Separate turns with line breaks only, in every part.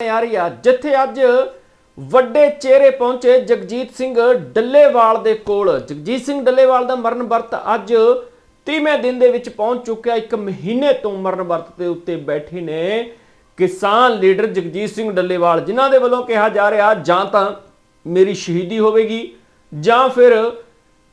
ਆ ਰਹੀ ਆ, ਜਿੱਥੇ ਅੱਜ ਵੱਡੇ ਚਿਹਰੇ ਪਹੁੰਚੇ ਜਗਜੀਤ ਸਿੰਘ ਡੱਲੇਵਾਲ ਦੇ ਕੋਲ। ਜਗਜੀਤ ਸਿੰਘ ਡੱਲੇਵਾਲ ਦਾ ਮਰਨ ਵਰਤ ਅੱਜ 30ਵੇਂ ਦਿਨ ਦੇ ਵਿੱਚ ਪਹੁੰਚ ਚੁੱਕਿਆ, ਇੱਕ ਮਹੀਨੇ ਤੋਂ ਮਰਨ ਵਰਤ ਦੇ ਉੱਤੇ ਬੈਠੇ ਨੇ ਕਿਸਾਨ ਲੀਡਰ ਜਗਜੀਤ ਸਿੰਘ ਡੱਲੇਵਾਲ, ਜਿਨ੍ਹਾਂ ਦੇ ਵੱਲੋਂ ਕਿਹਾ ਜਾ ਰਿਹਾ, ਜਾਂ ਤਾਂ ਮੇਰੀ ਸ਼ਹੀਦੀ ਹੋਵੇਗੀ, ਜਾਂ ਫਿਰ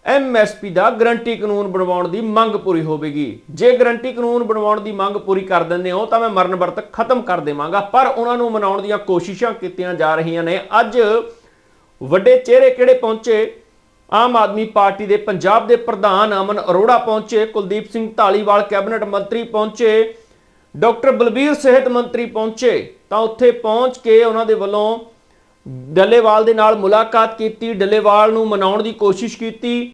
ਐਮਐਸਪੀ ਦਾ ਗਰੰਟੀ ਕਾਨੂੰਨ ਬਣਵਾਉਣ ਦੀ ਮੰਗ ਪੂਰੀ ਹੋਵੇਗੀ। ਜੇ ਗਰੰਟੀ ਕਾਨੂੰਨ ਬਣਵਾਉਣ ਦੀ ਮੰਗ ਪੂਰੀ ਕਰ ਦਿੰਦੇ ਹੋ, ਤਾਂ ਮੈਂ ਮਰਨ ਵਰਤ ਖਤਮ ਕਰ ਦੇਵਾਂਗਾ। ਪਰ ਉਹਨਾਂ ਨੂੰ ਮਨਾਉਣ ਦੀਆਂ ਕੋਸ਼ਿਸ਼ਾਂ ਕੀਤੀਆਂ ਜਾ ਰਹੀਆਂ ਨੇ। ਅੱਜ ਵੱਡੇ ਚਿਹਰੇ ਕਿਹੜੇ ਪਹੁੰਚੇ? ਆਮ ਆਦਮੀ ਪਾਰਟੀ ਦੇ ਪੰਜਾਬ ਦੇ ਪ੍ਰਧਾਨ ਅਮਨ ਅਰੋੜਾ ਪਹੁੰਚੇ, ਕੁਲਦੀਪ ਸਿੰਘ ਢਾਲੀਵਾਲ ਕੈਬਨਿਟ ਮੰਤਰੀ ਪਹੁੰਚੇ, ਡਾਕਟਰ ਬਲਬੀਰ ਸਿਹਤ ਮੰਤਰੀ ਪਹੁੰਚੇ। ਤਾਂ ਉੱਥੇ ਪਹੁੰਚ ਕੇ ਉਹਨਾਂ ਦੇ ਵੱਲੋਂ ਡੱਲੇਵਾਲ ਦੇ ਨਾਲ ਮੁਲਾਕਾਤ ਕੀਤੀ, ਡੱਲੇਵਾਲ ਨੂੰ ਮਨਾਉਣ ਦੀ ਕੋਸ਼ਿਸ਼ ਕੀਤੀ।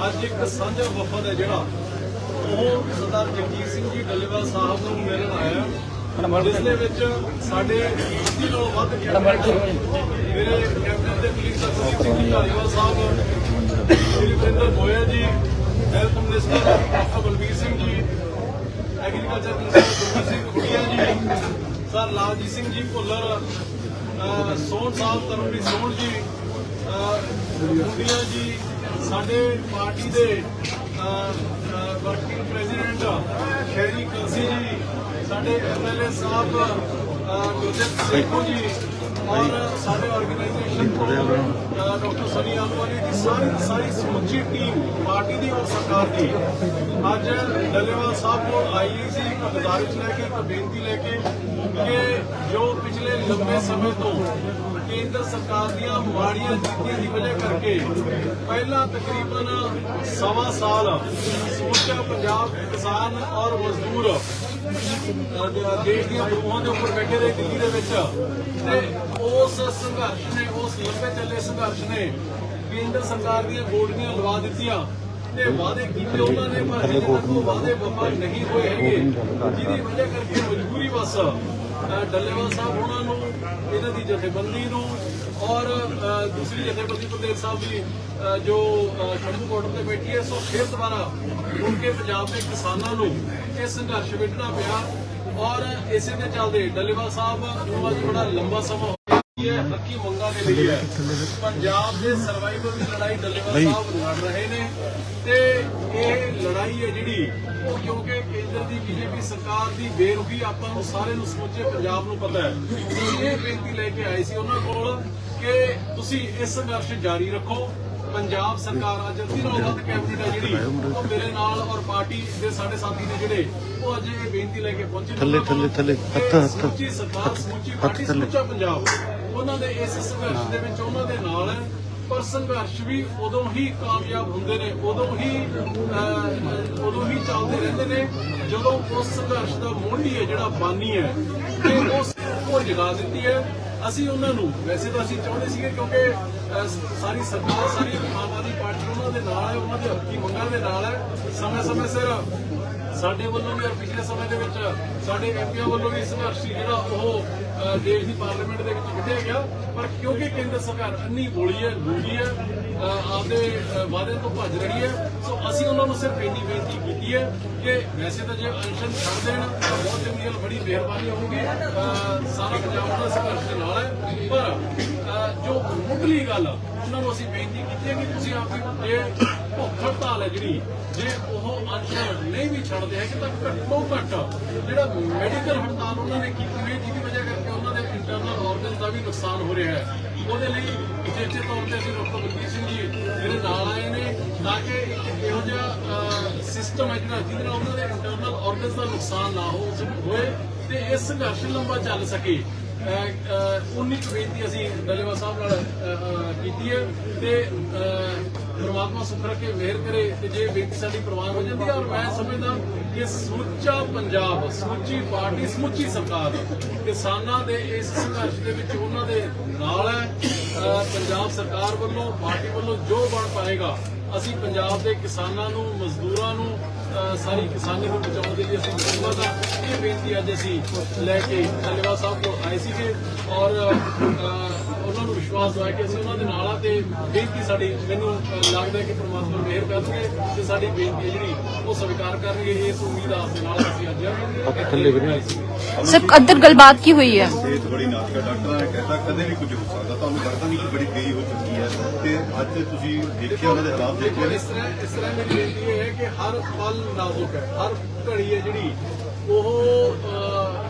ਅੱਜ ਇੱਕ ਸਾਂਝਾ ਵਫਦ ਹੈ ਜਿਹੜਾ ਉਹ ਸਰਦਾਰ ਜਗਜੀਤ ਸਿੰਘ ਜੀ ਡੱਲੇਵਾਲ ਸਾਹਿਬ ਨੂੰ ਮਿਲਣ ਆਇਆ ਜਿਸ ਦੇ ਵਿੱਚ ਸਾਡੇ ਅੱਧੀ ਨਾਲੋਂ ਵੱਧ ਮੇਰੇ ਕੈਬਨਿਟ ਦੇ ਪੁਲਿਸ ਸਕੱਤਰ ਸਿੰਘ ਜੀ ਧਾਲੀਵਾਲ ਸਾਹਿਬ। Shri Varinder Goyal ji health minister doctor Balbir Singh ji agriculture minister Singh ਖੁੜੀਆ ਜੀ ਸਰ ਲਾਲਜੀਤ ਸਿੰਘ ਜੀ ਭੁੱਲਰ ਸੋਹਣ ਸਾਹਿਬ ਤਰਨਵੀਰ ਸੋਹਣ ਜੀ ਮੁੰਡੀਆਂ ਜੀ ਸਾਡੇ ਪਾਰਟੀ ਦੇ ਵਰਕਿੰਗ ਪ੍ਰੈਜ਼ੀਡੈਂਟ ਸ਼ਹਿਰੀ ਕਲਸੀ ਜੀ ਸਾਡੇ ਐਮਐਲਏ ਸਾਹਿਬ ਅਹ, ਸਿੰਘ ਜੀ ਔਰ ਸਾਡੇ ਆਰਗੇਨਾਈਜੇਸ਼ਨ ਤੋਂ ਡਾਕਟਰ ਸਨੀ ਆਲਵਾਨੀ ਦੀ ਸਾਰੀ ਸਾਰੀ ਸਮੁੱਚੀ ਟੀਮ ਪਾਰਟੀ ਦੀ ਔਰ ਸਰਕਾਰ ਦੀ ਅੱਜ ਡੱਲੇਵਾਲ ਸਾਹਿਬ ਕੋਲ ਆਈ ਸੀ ਇੱਕ ਗੁਜ਼ਾਰਿਸ਼ ਲੈ ਕੇ ਇੱਕ ਬੇਨਤੀ ਲੈ ਕੇ ਕਿ ਜੋ ਪਿਛਲੇ ਲੰਬੇ ਸਮੇਂ ਤੋਂ ਕੇਂਦਰ ਸਰਕਾਰ ਦੀਆਂ ਮਾੜੀਆਂ ਨੀਤੀਆਂ ਦੀ ਵਜ੍ਹਾ ਕਰਕੇ ਪਹਿਲਾਂ ਤਕਰੀਬਨ ਸਵਾ ਸਾਲ ਸਮੁੱਚਾ ਪੰਜਾਬ ਕਿਸਾਨ ਔਰ ਮਜ਼ਦੂਰ ਦੇਸ਼ ਦੀਆਂ ਪ੍ਰਮੋਹਾਂ ਦੇ ਉੱਪਰ ਬੈਠੇ ਰਹੇ ਦਿੱਲੀ ਦੇ ਵਿੱਚ ਤੇ ਉਸ ਸੰਘਰਸ਼ ਨੇ, ਉਸ ਲੰਬੇ ਚੱਲੇ ਸੰਘਰਸ਼ ਨੇ ਕੇਂਦਰ ਸਰਕਾਰ ਦੀਆਂ ਗੋਲੀਆਂ ਲਵਾ ਦਿੱਤੀਆਂ। ਤੇ ਵਾਅਦੇ ਕੀਤੇ ਉਹਨਾਂ ਨੇ, ਪਰ ਹਜੇ ਤੱਕ ਉਹ ਵਾਅਦੇ ਵਫਾ ਨਹੀਂ ਹੋਏ ਹੈਗੇ। ਜਿਹਦੀ ਵਜ੍ਹਾ ਕਰਕੇ ਮਜਬੂਰੀ ਬਸ ਡੱਲੇਵਾਲ ਸਾਹਿਬ ਉਹਨਾਂ ਨੂੰ, ਇਹਨਾਂ ਦੀ ਜਥੇਬੰਦੀ ਨੂੰ ਔਰ ਦੂਸਰੀ ਜਥੇਬੰਦੀ ਪ੍ਰਦੇਸ਼ ਸਾਹਿਬ ਦੀ ਜੋ ਅਹ ਸ਼ੰਭੂ ਬਾਰਡਰ ਤੇ ਬੈਠੀ ਹੈ ਸੋ ਫਿਰ ਦੁਬਾਰਾ ਮੁੜ ਕੇ ਪੰਜਾਬ ਦੇ ਕਿਸਾਨਾਂ ਨੂੰ ਇਹ ਸੰਘਰਸ਼ ਵਿੱਢਣਾ ਪਿਆ। ਔਰ ਇਸੇ ਦੇ ਚੱਲਦੇ ਡੱਲੇਵਾਲ ਸਾਹਿਬ ਨੂੰ ਅੱਜ ਬੜਾ ਲੰਬਾ ਸਮਾਂ ਹੋ ਗਿਆ ਇਹ ਹੱਕੀ ਮੰਗਾਂ ਦੇ ਲਈ ਹੈ। ਪੰਜਾਬ ਦੇ ਸਰਵਾਈਵਲ ਦੀ ਲੜਾਈ ਡੱਲੇਵਾਲ ਸਾਹਿਬ ਲੜ ਰਹੇ ਨੇ ਤੇ ਇਹ ਲੜਾਈ ਹੈ ਜਿਹੜੀ ਉਹ ਕਿਉਂਕਿ ਕੇਂਦਰ ਦੀ ਬੀਜੇਪੀ ਸਰਕਾਰ ਦੀ ਬੇਰੁਖੀ ਆਪਾਂ ਨੂੰ ਸਾਰੇ ਨੂੰ ਸਮੁੱਚੇ ਪੰਜਾਬ ਨੂੰ ਪਤਾ ਹੈ। ਇਹ ਬੇਨਤੀ ਲੈ ਕੇ ਆਏ ਸੀ ਉਹਨਾਂ ਕੋਲ ਕਿ ਤੁਸੀਂ ਇਸ ਸੰਘਰਸ਼ ਜਾਰੀ ਰੱਖੋ। ਪੰਜਾਬ ਸਰਕਾਰ ਅੱਜ ਵੱਧ ਕੈਬਨਿਟ ਹੈ ਜਿਹੜੀ ਉਹ ਮੇਰੇ ਨਾਲ ਔਰ ਪਾਰਟੀ ਦੇ ਸਾਡੇ ਸਾਥੀ ਨੇ ਜਿਹੜੇ ਉਹ ਅੱਜ ਇਹ ਬੇਨਤੀ ਲੈ ਕੇ ਪਹੁੰਚੇ
ਥੱਲੇ, ਥੱਲੇ, ਥੱਲੇ, ਹੱਥ, ਹੱਥ,
ਪਾਰਟੀ
ਥੱਲੇ।
ਪੰਜਾਬ। ਉਹਨਾਂ ਦੇ ਇਸ ਸੰਘਰਸ਼ ਦੇ ਵਿੱਚ ਉਹਨਾਂ ਦੇ ਨਾਲ ਹੈ। ਪਰ ਸੰਘਰਸ਼ ਵੀ ਉਦੋਂ ਹੀ ਕਾਮਯਾਬ ਹੁੰਦੇ ਨੇ ਉਦੋਂ ਹੀ ਉਦੋਂ ਹੀ ਚੱਲਦੇ ਰਹਿੰਦੇ ਨੇ। ਜਦੋਂ ਉਸ ਸੰਘਰਸ਼ ਦਾ ਮੋਢੀ ਹੈ ਜਿਹੜਾ ਬਾਨੀ ਹੈ ਤੇ ਉਸ ਉਹ ਜਗਾ ਦਿੰਦੀ ਹੈ। ਅਸੀਂ ਉਹਨਾਂ ਨੂੰ ਵੈਸੇ ਤਾਂ ਅਸੀਂ ਚਾਹੁੰਦੇ ਸੀਗੇ ਕਿਉਂਕਿ ਸਾਰੀ ਸਰਕਾਰ ਸਾਰੀ ਆਮ ਆਦਮੀ ਪਾਰਟੀ ਉਹਨਾਂ ਦੇ ਨਾਲ ਹੈ ਉਹਨਾਂ ਦੇ ਹੱਕੀ ਮੰਗਾਂ ਦੇ ਨਾਲ ਹੈ। ਸਮੇਂ ਸਮੇਂ ਸਿਰ ਸਾਡੇ ਵੱਲੋਂ ਵੀ ਔਰ ਪਿਛਲੇ ਸਮੇਂ ਦੇ ਵਿੱਚ ਸਾਡੇ ਐਮਪੀਆਂ ਵੱਲੋਂ ਵੀ ਸੰਘਰਸ਼ ਜਿਹੜਾ ਉਹ ਦੇਸ਼ ਦੀ ਪਾਰਲੀਮੈਂਟ ਦੇ ਵਿੱਚ ਵਿੱਢਿਆ ਗਿਆ। ਪਰ ਕਿਉਂਕਿ ਕੇਂਦਰ ਸਰਕਾਰ ਅੰਨੀ ਬੋਲੀ ਹੈ ਲੂਲੀ ਹੈ ਆਪਦੇ ਵਾਅਦੇ ਤੋਂ ਭੱਜ ਰਹੀ ਹੈ ਸੋ ਅਸੀਂ ਉਹਨਾਂ ਨੂੰ ਸਿਰਫ ਇੰਨੀ ਬੇਨਤੀ ਕੀਤੀ ਹੈ ਕਿ ਵੈਸੇ ਤਾਂ ਜੇ ਅਨਸ਼ਨ ਛੱਡ ਦੇਣ ਤਾਂ ਬਹੁਤ ਚੰਗੀ ਗੱਲ ਬੜੀ ਮਿਹਰਬਾਨੀ ਹੋਊਗੀ। ਅਹ, ਸਾਰਾ ਪੰਜਾਬ ਮੁੱਢਲੀ ਗੱਲ ਉਹਨਾਂ ਨੂੰ ਅਸੀਂ ਬੇਨਤੀ ਕੀਤੀ ਹੈ ਕਿ ਤੁਸੀਂ ਆਪਦੀ ਜੇ ਭੁੱਖ ਹੜਤਾਲ ਹੈ ਜਿਹੜੀ, ਜੇ ਉਹ ਅਨਸ਼ਨ ਨਹੀਂ ਵੀ ਛੱਡਦੇ ਹੈਗੇ ਤਾਂ ਘੱਟੋ ਘੱਟ ਜਿਹੜਾ ਮੈਡੀਕਲ ਹੜਤਾਲ ਉਹਨਾਂ ਨੇ ਕੀਤੀ ਹੋਈ ਜਿਹਦੀ ਵਜ੍ਹਾ ਕਰਕੇ ਉਹਨਾਂ ਦੇ ਇੰਟਰਨਲ ਆਰਗਨਸ ਦਾ ਵੀ ਨੁਕਸਾਨ ਹੋ ਰਿਹਾ ਹੈ। ਉਹਦੇ ਲਈ ਉਚੇਚੇ ਤੌਰ ਤੇ ਅਸੀਂ ਡਾਕਟਰ ਬਲਬੀਰ ਸਿੰਘ ਜੀ ਜਿਹੜੇ ਨਾਲ ਆਏ ਨੇ ਤਾਂ ਕਿ ਇੱਕ ਇਹੋ ਜਿਹਾ ਸਿਸਟਮ ਹੈ ਜਿਹੜਾ, ਜਿਹਦੇ ਨਾਲ ਉਹਨਾਂ ਦੇ ਇੰਟਰਨਲ ਆਰਗਨਸ ਦਾ ਨੁਕਸਾਨ ਨਾ ਹੋ ਹੋਏ ਤੇ ਇਹ ਸੰਘਰਸ਼ ਲੰਬਾ ਚੱਲ ਸਕੇ। ਉਨੀ ਕੁ ਬੇਨਤੀ ਅਸੀਂ ਡੱਲੇਵਾਲ ਸਾਹਿਬ ਨਾਲ ਕੀਤੀ ਹੈ ਤੇ ਪਰਮਾਤਮਾ ਪ੍ਰਮਾਤਮਾ ਸੁਖ ਰੱਖੇ, ਮਿਹਰ ਕਰੇ ਤੇ ਜੇ ਬੇਨਤੀ ਸਾਡੀ ਪ੍ਰਵਾਨ ਹੋ ਜਾਂਦੀ ਹੈ ਔਰ ਮੈਂ ਸਮਝਦਾ ਕਿ ਸਮੁੱਚਾ ਪੰਜਾਬ, ਸਮੁੱਚੀ ਪਾਰਟੀ, ਸਮੁੱਚੀ ਸਰਕਾਰ ਕਿਸਾਨਾਂ ਦੇ ਇਸ ਸੰਘਰਸ਼ ਦੇ ਵਿੱਚ ਉਹਨਾਂ ਦੇ ਨਾਲ ਹੈ। ਪੰਜਾਬ ਸਰਕਾਰ ਵੱਲੋਂ, ਪਾਰਟੀ ਵੱਲੋਂ ਜੋ ਬਣ ਪਾਏਗਾ ਅਸੀਂ ਪੰਜਾਬ ਦੇ ਕਿਸਾਨਾਂ ਨੂੰ ਮਜ਼ਦੂਰਾਂ ਨੂੰ ਸਾਰੀ ਕਿਸਾਨੀ ਨੂੰ ਬਚਾਉਣ ਦੇ ਲਈ ਅਸੀਂ ਮੁਕੰਮਲ ਦਾ ਇਹ ਬੇਨਤੀ ਅੱਜ ਅਸੀਂ ਲੈ ਕੇ ਧੰਨਵਾਦ ਸਾਹਿਬ ਕੋਲ ਆਏ ਸੀਗੇ ਔਰ ਉਹਨਾਂ ਨੂੰ ਵਿਸ਼ਵਾਸ ਦਵਾਇਆ ਕਿ ਅਸੀਂ ਉਹਨਾਂ ਦੇ ਨਾਲ ਆ ਤੇ ਬੇਨਤੀ ਸਾਡੀ ਮੈਨੂੰ ਲੱਗਦਾ ਹੈ ਕਿ ਪ੍ਰਮਾਤਮਾ ਮਿਹਰ ਕਰਨਗੇ ਤੇ ਸਾਡੀ ਬੇਨਤੀ ਹੈ ਜਿਹੜੀ ਉਹ ਸਵੀਕਾਰ ਕਰਨਗੇ। ਇਸ ਉਮੀਦ ਆਸ ਦੇ ਨਾਲ ਅਸੀਂ ਅੱਜ
ਥੱਲੇ
ਸੀਗੇ।
ਸਰ ਅੰਦਰ ਗੱਲਬਾਤ ਕੀ ਹੋਈ ਹੈ?
ਸਿਹਤ ਬੜੀ ਨਾਜ਼ੁਕ ਹੈ ਡਾਕਟਰਾਂ ਨੇ ਕਹਿਤਾ ਕਦੇ ਵੀ ਕੁਝ ਹੋ ਸਕਦਾ। ਤੁਹਾਨੂੰ ਲੱਗਦਾ ਨਹੀਂ ਕਿ ਬੜੀ ਦੇਰੀ ਹੋ ਚੁੱਕੀ ਹੈ? ਤੇ ਅੱਜ ਤੁਸੀਂ ਦੇਖਿਆ ਉਹਨਾਂ ਦੇ ਹਾਲਾਤ
ਦੇਖੋ
ਦੇਖੇ
ਇਸ ਤਰ੍ਹਾਂ ਇਸ ਤਰ੍ਹਾਂ ਮੇਰੀ ਬੇਨਤੀ ਇਹ ਹੈ ਕਿ ਹਰ ਪਲ ਨਾਜ਼ੁਕ ਹੈ, ਹਰ ਘੜੀ ਹੈ ਜਿਹੜੀ, ਉਹ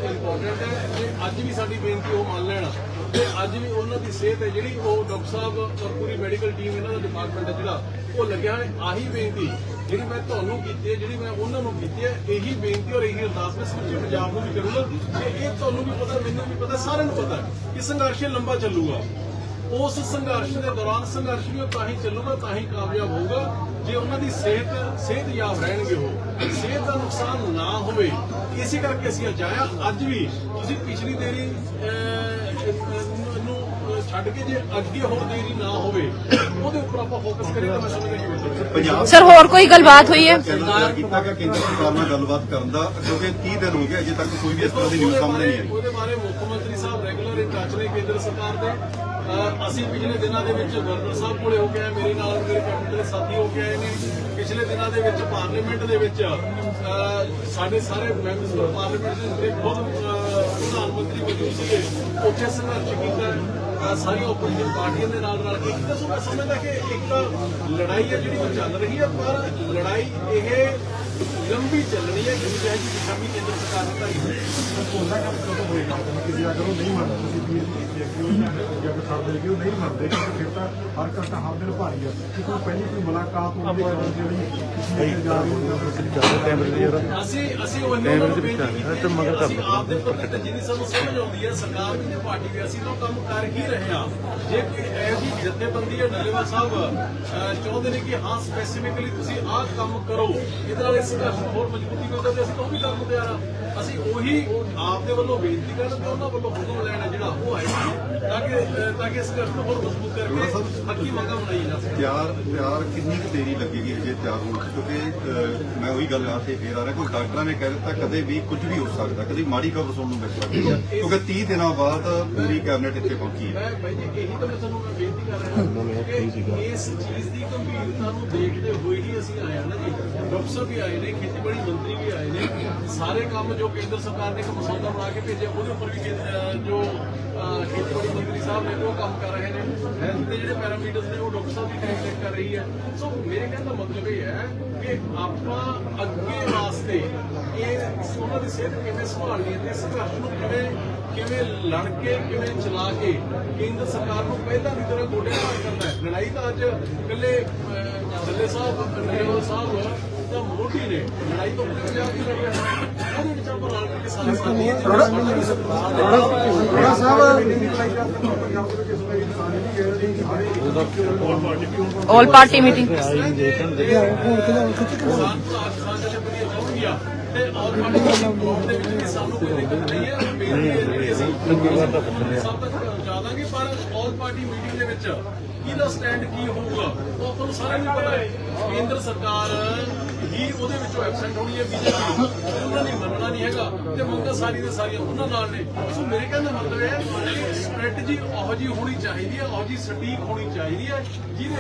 ਇੰਪੋਰਟੈਂਟ ਹੈ ਤੇ ਅੱਜ ਵੀ ਸਾਡੀ ਬੇਨਤੀ ਉਹ ਮੰਨ ਲੈਣ। ਤੇ ਅੱਜ ਵੀ ਉਹਨਾਂ ਦੀ ਸਿਹਤ ਹੈ ਜਿਹੜੀ, ਉਹ ਡਾਕਟਰ ਸਾਹਿਬ ਔਰ ਪੂਰੀ ਮੈਡੀਕਲ ਟੀਮ ਇਹਨਾਂ ਦਾ ਡਿਪਾਰਟਮੈਂਟ ਹੈ ਜਿਹੜਾ, ਉਹ ਲੱਗਿਆ ਹੈ ਆਹੀ ਬੇਨਤੀ ਜਿਹੜੀ ਮੈਂ ਤੁਹਾਨੂੰ ਕੀਤੀ ਹੈ, ਜਿਹੜੀ ਮੈਂ ਉਹਨਾਂ ਨੂੰ ਕੀਤੀ ਹੈ, ਇਹੀ ਬੇਨਤੀ ਔਰ ਇਹੀ ਅਰਦਾਸ ਮੈਂ ਸਮੁੱਚੇ ਪੰਜਾਬ ਨੂੰ ਵੀ ਕਰੂੰਗਾ ਕਿ ਇਹ ਤੁਹਾਨੂੰ ਵੀ ਪਤਾ, ਮੈਨੂੰ ਵੀ ਪਤਾ, ਸਾਰਿਆਂ ਨੂੰ ਪਤਾ ਕਿ ਸੰਘਰਸ਼ ਲੰਬਾ ਚੱਲੂਗਾ। ਉਸ ਸੰਘਰਸ਼ ਦੇ ਦੌਰਾਨ ਸੰਘਰਸ਼ ਵੀ ਉਹ ਤਾਂ ਹੀ ਚੱਲੂਗਾ ਤਾਂ ਹੀ ਕਾਮਯਾਬ ਹੋਊਗਾ। ਜੇ ਉਹਨਾਂ ਦੀ ਸਿਹਤ ਸਿਹਤਯਾਬ ਰਹਿਣਗੇ ਉਹ ਸਿਹਤ ਦਾ ਨੁਕਸਾਨ ਨਾ ਹੋਵੇ ਇਸੇ ਕਰਕੇ ਅਸੀਂ ਅੱਜ ਆਇਆ ਅੱਜ ਵੀ ਤੁਸੀਂ ਪਿਛਲੀ ਦੇਰੀ ਨੂੰ ਛੱਡ ਕੇ ਜੇ ਅੱਗੇ ਹੋਰ ਦੇਰੀ ਨਾ ਹੋਵੇ ਉਹਦੇ ਉੱਪਰ ਆਪਾਂ ਫੋਕਸ ਕਰੀਏ ਤਾਂ ਮੈਂ ਸਮਝਦਾ।
ਪੰਜਾਬ
ਸਰ ਹੋਰ ਕੋਈ ਗੱਲਬਾਤ ਹੋਈ ਹੈ?
ਸਰਕਾਰ ਕੀਤਾ ਕਿ ਕੇਂਦਰ ਸਰਕਾਰ ਨਾਲ ਗੱਲਬਾਤ ਕਰਨ ਦਾ ਕਿਉਂਕਿ 30 ਦਿਨ ਹੋ ਗਏ ਅਜੇ ਤੱਕ ਕੋਈ ਵੀ ਇਸ ਤਰ੍ਹਾਂ ਦੀ ਨਿਊਜ਼ ਸਾਹਮਣੇ ਨਹੀਂ
ਬਾਰੇ-
ਆਈ।
ਉਹਦੇ ਬਾਰੇ ਮੁੱਖ ਮੰਤਰੀ ਸਾਹਿਬ ਰੈਗੂਲਰ ਇਨ ਟੱਚ ਨੇ ਕੇਂਦਰ ਸਰਕਾਰ ਦੇ। ਅਸੀਂ ਪਿਛਲੇ ਦਿਨਾਂ ਦੇ ਵਿੱਚ ਗਵਰਨਰ ਸਾਹਿਬ ਕੋਲੇ ਹੋ ਕੇ ਆਏ, ਮੇਰੇ ਨਾਲ ਮੇਰੇ ਕੈਬਨਿਟ ਦੇ ਸਾਥੀ ਹੋ ਕੇ ਆਏ ਨੇ। ਪਿਛਲੇ ਦਿਨਾਂ ਦੇ ਵਿੱਚ ਪਾਰਲੀਮੈਂਟ ਦੇ ਵਿੱਚ ਸਾਡੇ ਸਾਰੇ ਮੈਂਬਰਸ ਆਫ ਪਾਰਲੀਮੈਂਟ ਦੇ ਖੁਦ ਪ੍ਰਧਾਨ ਮੰਤਰੀ ਮੌਜੂਦ ਸੀਗੇ, ਉੱਥੇ ਸੰਘਰਸ਼ ਕੀਤਾ। ਸਾਰੀਆਂ ਆਪੋਜੀਸ਼ਨ ਪਾਰਟੀਆਂ ਦੇ ਨਾਲ ਰਲ ਕੇ ਇੱਕ ਤਾਂ ਸਮਝਦਾ ਕਿ ਇੱਕ ਲੜਾਈ ਹੈ ਜਿਹੜੀ ਉਹ ਚੱਲ ਰਹੀ ਹੈ, ਪਰ ਲੜਾਈ ਇਹ ਲੰਬੀ ਚੱਲਣੀ ਹੈ ਚਾਹੇ ਕਿ ਸ਼ਾਮੀ ਕੇਂਦਰ ਸਰਕਾਰ ਨੇ ਢਾਈ ਹੋਈ ਹੈ।
ਕਿਸੇ ਅਗਰ ਉਹ ਨਹੀਂ ਮੰਨਦਾ ਤੁਸੀਂ ਵੀ ਜੇ ਕਿਉਂ ਨਹੀਂ ਜਦ ਕਰਦੇ ਕਿ ਉਹ ਨਹੀਂ ਮੰਨਦੇ ਕਿਉਂਕਿ ਫਿਰ ਤਾਂ ਹਰ ਕਸਟਾ ਹਰ ਦਿਨ ਭਾਰੀ ਆ। ਕਿ ਕੋਈ ਪਹਿਲੀ ਕੋਈ ਮੁਲਾਕਾਤ ਹੁੰਦੀ ਹੈ ਜਿਹੜੀ ਕਿਸੇ ਨੇ ਜਾ ਰਹੀ ਹੁੰਦਾ
ਅਸੀਂ ਅਸੀਂ ਉਹ ਇਹਨਾਂ ਨੂੰ ਬੇਨਤੀ ਕੀਤੀ ਹੈ ਅਸੀਂ ਆਪ ਦੇ ਤੇ ਜਿੰਨੀ ਸਾਨੂੰ ਸਮਝ ਆਉਂਦੀ ਹੈ ਸਰਕਾਰ ਵੀ ਤੇ ਪਾਰਟੀ ਵੀ ਅਸੀਂ ਤਾਂ ਕੰਮ ਕਰ ਹੀ ਰਹੇ ਹਾਂ। ਜੇ ਕੋਈ ਜਿਹੀ ਜਥੇਬੰਦੀ ਹੈ ਡੱਲੇਵਾਲ ਸਾਹਿਬ ਚਾਹੁੰਦੇ ਨੇ ਕਿ ਹਾਂ ਸਪੈਸੀਫਿਕਲੀ ਤੁਸੀਂ ਆਹ ਕੰਮ ਕਰੋ ਇਹਦੇ ਨਾਲ ਇਸ ਨੂੰ ਹੋਰ ਮਜ਼ਬੂਤੀ ਮਿਲਦਾ ਤੇ ਅਸੀਂ ਤਾਂ ਉਹ ਵੀ ਕਰ ਦਿੰਦੇ ਆ। ਅਸੀਂ ਉਹੀ ਆਪ ਦੇ ਵੱਲੋਂ ਬੇਨਤੀ ਕਰਨ ਤੇ ਉਹਨਾਂ ਵੱਲੋਂ ਹੁਕਮ ਲੈਣਾ ਜਿਹੜਾ ਉਹ ਹੈ ਤਾਂ ਕਿ ਤਾਂ ਕਿ ਇਸ ਨੂੰ ਹੋਰ ਮਜ਼ਬੂਤ ਕਰਕੇ ਹੱਕੀ ਮੰਗਾਂ ਬਣਾਈ ਜਾ ਸਕਣ।
ਤਿਆਰ ਤਿਆਰ ਕਿੰਨੀ ਕੁ ਦੇਰੀ ਲੱਗੇਗੀ ਜੇ ਤਿਆਰ ਹੋਣ? ਕਿਉਂਕਿ ਮੈਂ ਉਹੀ ਗੱਲ ਆ ਕੇ ਫੇਰ ਆ ਰਿਹਾ ਕੋਈ ਡਾਕਟਰਾਂ ਨੇ ਕਹਿ ਦਿੱਤਾ ਕਦੇ ਵੀ ਕੁਝ ਵੀ ਹੋ ਸਕਦਾ ਕਦੇ ਮਾੜੀ ਖਬਰ ਸੁਣਨ ਨੂੰ ਮਿਲ ਸਕਦੀ ਹੈ। ਕਿਉਂਕਿ 30 ਦਿਨਾਂ ਬਾਅਦ ਪੂਰੀ ਕੈਬਨਿਟ ਇੱਥੇ ਪਹੁੰਚੀ ਹੈ।
ਮੈਂ ਇਹੀ ਤਾਂ ਮੈਂ ਤੁਹਾਨੂੰ ਮੈਂ ਬੇਨਤੀ ਕਰ ਰਿਹਾ ਕਿ ਇਸ ਚੀਜ਼ ਦੀ ਗੰਭੀਰਤਾ ਨੂੰ ਦੇਖਦੇ ਹੋਏ ਹੀ ਅਸੀਂ ਆਏ ਹਾਂ ਨਾ ਜੀ। ਡਾਕਟਰ ਵੀ ਆਏ ਨੇ ਖੇਤੀਬਾੜੀ ਮੰਤਰੀ ਵੀ ਆਏ ਨੇ। ਸਾਰੇ ਕੰਮ ਜੋ ਕੇਂਦਰ ਸਰਕਾਰ ਨੇ ਇੱਕ ਮਸੌਦਾ ਬਣਾ ਕੇ ਭੇਜਿਆ ਉਹਦੇ ਉੱਪਰ ਵੀ ਜੋ ਖੇਤੀਬਾੜੀ ਮੰਤਰੀ ਸਾਹਿਬ ਨੇ ਉਹ ਕੰਮ ਕਰ ਰਹੇ ਨੇ। ਹੈਲਥ ਦੇ ਜਿਹੜੇ ਪੈਰਾਮੀਟਰਸ ਨੇ ਉਹ ਡਾਕਟਰ ਸਾਹਿਬ ਵੀ ਟੈਕ ਕਰ ਰਹੀ ਹੈ। ਸੋ ਮੇਰੇ ਕਹਿਣ ਦਾ ਮਤਲਬ ਇਹ ਹੈ ਕਿ ਆਪਾਂ ਅੱਗੇ ਵਾਸਤੇ ਇਹ ਉਹਨਾਂ ਦੀ ਸਿਹਤ ਕਿਵੇਂ ਸੰਭਾਲਣੀ ਹੈ ਤੇ ਸੰਘਰਸ਼ ਨੂੰ ਕਿਵੇਂ ਕਿਵੇਂ ਲੜ ਕੇ ਕਿਵੇਂ ਚਲਾ ਕੇ ਕੇਂਦਰ ਸਰਕਾਰ ਨੂੰ ਪਹਿਲਾਂ ਦੀ ਤਰ੍ਹਾਂ ਗੋਡੇ ਭਾਰ ਕਰਨਾ ਹੈ। ਲੜਾਈ ਤਾਂ ਅੱਜ ਇਕੱਲੇ ਅਹ, ਦੱਲੇ ਸਾਹਿਬ ਨਰੇਵਾਲ ਸਾਹਿਬ ਤਾਂ ਮੋਢੀ ਨੇ ਲੜਾਈ ਤਾਂ ਪੂਰੇ ਪੰਜਾਬ ਦੀ ਲੜੀ ਉਹਦੇ ਵਿੱਚ ਆਪਾਂ ਰਲ ਕੇ ਸਾਰੇ ਸਾਥੀ ਹਾਂ ਸਾਡਾ
ਸਾਹਿਬ
ਆਲ ਪਾਰਟੀ ਮੀਟਿੰਗ
ਤੇ ਔਰ ਪਾਰਟੀ ਦੇ ਵਿੱਚ ਸਾਨੂੰ ਕੋਈ ਦਿੱਕਤ ਨਹੀਂ ਹੈ ਬੇਨਤੀ ਹੈ ਸਭ ਤੱਕ ਪਹੁੰਚਾ ਦਾਂਗੇ ਪਰ ਆਲ ਪਾਰਟੀ ਮੀਟਿੰਗ ਦੇ ਵਿੱਚ ਕਿਹਦਾ ਸਟੈਂਡ ਕੀ ਹੋਊਗਾ, ਉਹ ਆਪਾਂ ਨੂੰ ਸਾਰਿਆਂ ਨੂੰ ਪਤਾ ਹੈ। ਕੇਂਦਰ ਸਰਕਾਰ ਹੀ ਉਹਦੇ ਵਿੱਚੋਂ ਐਬਸੈਂਟ ਹੋਣੀ ਹੈ, ਬੀਜੇਪੀ ਉਹਨਾਂ ਨੇ ਮੰਨਣਾ ਨਹੀਂ ਹੈਗਾ ਤੇ ਮੰਗਾਂ ਸਾਰੀ ਦੇ ਸਾਰੀਆਂ ਉਹਨਾਂ ਨਾਲ ਨੇ। ਸੋ ਮੇਰੇ ਕਹਿਣ ਦਾ ਮਤਲਬ ਹੈ ਸਟ੍ਰੈਟਜੀ ਉਹੋ ਜਿਹੀ ਹੋਣੀ ਚਾਹੀਦੀ ਹੈ, ਉਹੋ ਜਿਹੀ ਸਟੀਕ ਹੋਣੀ ਚਾਹੀਦੀ ਹੈ, ਜਿਹਦੇ